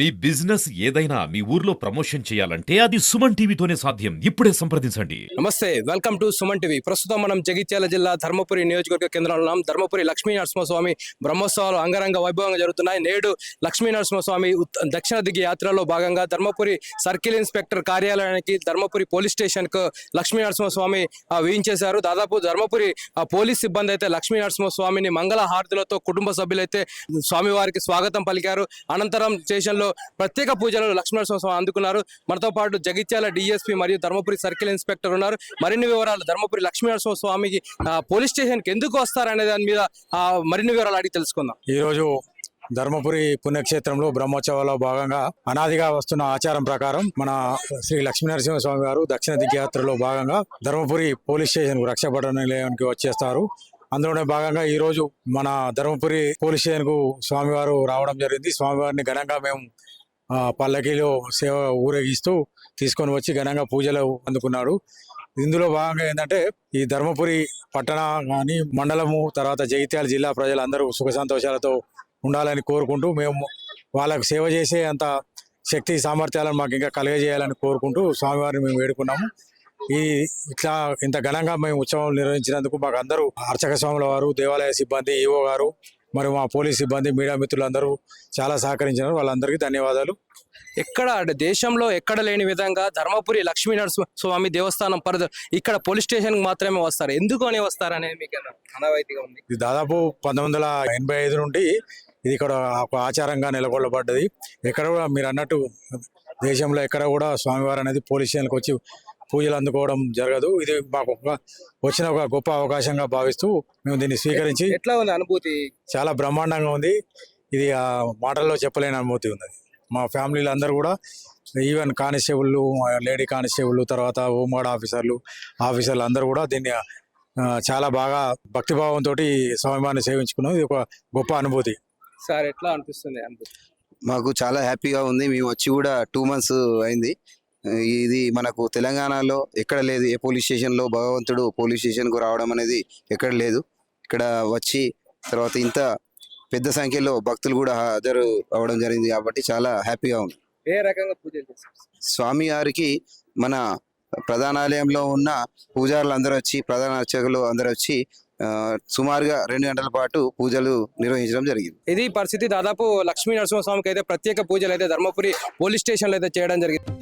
మీ business ఏదైనా మీ ఊర్లో promotion చేయాలంటే అది సుమన్ టీవీతోనే సాధ్యం. ఇప్పుడే సంప్రదించండి. నమస్తే వెల్కమ్ టు సుమన్ టీవీ. ప్రస్తుతం మనం జగిత్యాల జిల్లా ధర్మపురి నియోజకవర్గ కేంద్రంలో ఉన్నాం. ధర్మపురి లక్ష్మీ నరసింహస్వామి బ్రహ్మోత్సవాలు అంగరంగ వైభవంగా జరుగుతున్నాయి. నేడు లక్ష్మీ నరసింహస్వామి దక్షిణ దిగి యాత్రలో భాగంగా ధర్మపురి సర్కిల్ ఇన్స్పెక్టర్ కార్యాలయానికి ధర్మపురి పోలీస్ స్టేషన్కు లక్ష్మీ నరసింహస్వామి వేయించేశారు. దాదాపు ధర్మపురి ఆ, పోలీస్ సిబ్బంది అయితే లక్ష్మీ నరసింహస్వామిని మంగళ హారతులతో కుటుంబ సభ్యులైతే స్వామివారికి స్వాగతం పలికారు. అనంతరం స్టేషన్లో ప్రత్యేక పూజలు లక్ష్మీ స్వామి అందుకున్నారు. మనతో పాటు జగిత్యాల డిఎస్పీ మరియు ధర్మపురి సర్కిల్ ఇన్స్పెక్టర్ ఉన్నారు. మరిన్ని వివరాలు ధర్మపురి లక్ష్మీనరసింహ స్వామికి పోలీస్ స్టేషన్కి ఎందుకు వస్తారనే దాని మీద మరిన్ని వివరాలు అడిగి తెలుసుకుందాం. ఈరోజు ధర్మపురి పుణ్యక్షేత్రంలో బ్రహ్మోత్సవాల్లో భాగంగా అనాదిగా వస్తున్న ఆచారం ప్రకారం మన శ్రీ లక్ష్మీనరసింహ స్వామి గారు దక్షిణ దిగ్యాత్రలో భాగంగా ధర్మపురి పోలీస్ స్టేషన్ రక్షపడ నిలయానికి వచ్చేస్తారు. అందులోనే భాగంగా ఈ రోజు మన ధర్మపురి పోలీస్ స్టేషన్కు స్వామివారు రావడం జరిగింది. స్వామివారిని ఘనంగా మేము ఆ, పల్లకీలో సేవ ఊరేగిస్తూ తీసుకొని వచ్చి ఘనంగా పూజలు అందుకున్నాడు. ఇందులో భాగంగా ఏంటంటే ఈ ధర్మపురి పట్టణ కానీ మండలము తర్వాత జగిత్యాల జిల్లా ప్రజలందరూ సుఖ సంతోషాలతో ఉండాలని కోరుకుంటూ మేము వాళ్ళకు సేవ చేసే అంత శక్తి సామర్థ్యాలను మాకు ఇంకా కలుగజేయాలని కోరుకుంటూ స్వామివారిని మేము వేడుకున్నాము. ఈ ఇట్లా ఇంత ఘనంగా మేము ఉత్సవం నిర్వహించినందుకు మాకు అందరూ అర్చక స్వాముల వారు దేవాలయ సిబ్బంది ఈవో గారు మరియు మా పోలీస్ సిబ్బంది మీడియా మిత్రులందరూ చాలా సహకరించినారు. వాళ్ళందరికీ ధన్యవాదాలు. ఎక్కడ అంటే దేశంలో ఎక్కడ లేని విధంగా ధర్మపురి లక్ష్మీ స్వామి దేవస్థానం పరిధ ఇక్కడ పోలీస్ స్టేషన్కి మాత్రమే వస్తారు. ఎందుకు అని వస్తారు అనేది మీకు ఉంది? ఇది దాదాపు పంతొమ్మిది వందల ఎనభై ఐదు నుండి ఇది ఇక్కడ ఒక ఆచారంగా నెలకొల్పబడ్డది. ఎక్కడ కూడా మీరు అన్నట్టు దేశంలో ఎక్కడ కూడా స్వామివారు అనేది పోలీస్ స్టేషన్కి వచ్చి పూజలు అందుకోవడం జరగదు. ఇది మాకు ఒక వచ్చిన ఒక గొప్ప అవకాశంగా భావిస్తూ మేము దీన్ని స్వీకరించి ఎట్లా ఉంది అనుభూతి? చాలా బ్రహ్మాండంగా ఉంది. ఇది ఆ మాటల్లో చెప్పలేని అనుభూతి ఉంది మా ఫ్యామిలీలు అందరూ కూడా ఈవెన్ కానిస్టేబుల్ లేడీ కానిస్టేబుల్ తర్వాత హోంగార్డ్ ఆఫీసర్లు ఆఫీసర్లు అందరూ కూడా దీన్ని చాలా బాగా భక్తిభావంతో స్వామివారిని సేవించుకున్నాం. ఇది ఒక గొప్ప అనుభూతి. సార్ ఎట్లా అనిపిస్తుంది అనుభూతి? మాకు చాలా హ్యాపీగా ఉంది. మేము వచ్చి కూడా టూ మంత్స్ అయింది. ఇది మనకు తెలంగాణలో ఎక్కడ లేదు. ఏ పోలీస్ స్టేషన్లో భగవంతుడు పోలీస్ స్టేషన్కు రావడం అనేది ఎక్కడ లేదు. ఇక్కడ వచ్చి తర్వాత ఇంత పెద్ద సంఖ్యలో భక్తులు కూడా హాజరు అవ్వడం జరిగింది కాబట్టి చాలా హ్యాపీగా ఉంది. ఏ రకంగా పూజలు చేస్తారు స్వామి వారికి మన ప్రధానాలయంలో ఉన్న పూజారులు అందరూ వచ్చి ప్రధాన అర్చకులు అందరూ వచ్చి సుమారుగా రెండు గంటల పాటు పూజలు నిర్వహించడం జరిగింది. ఇది పరిస్థితి దాదాపు లక్ష్మీ నరసింహస్వామికి అయితే ప్రత్యేక పూజలు అయితే ధర్మపురి పోలీస్ స్టేషన్లో అయితే చేయడం జరిగింది.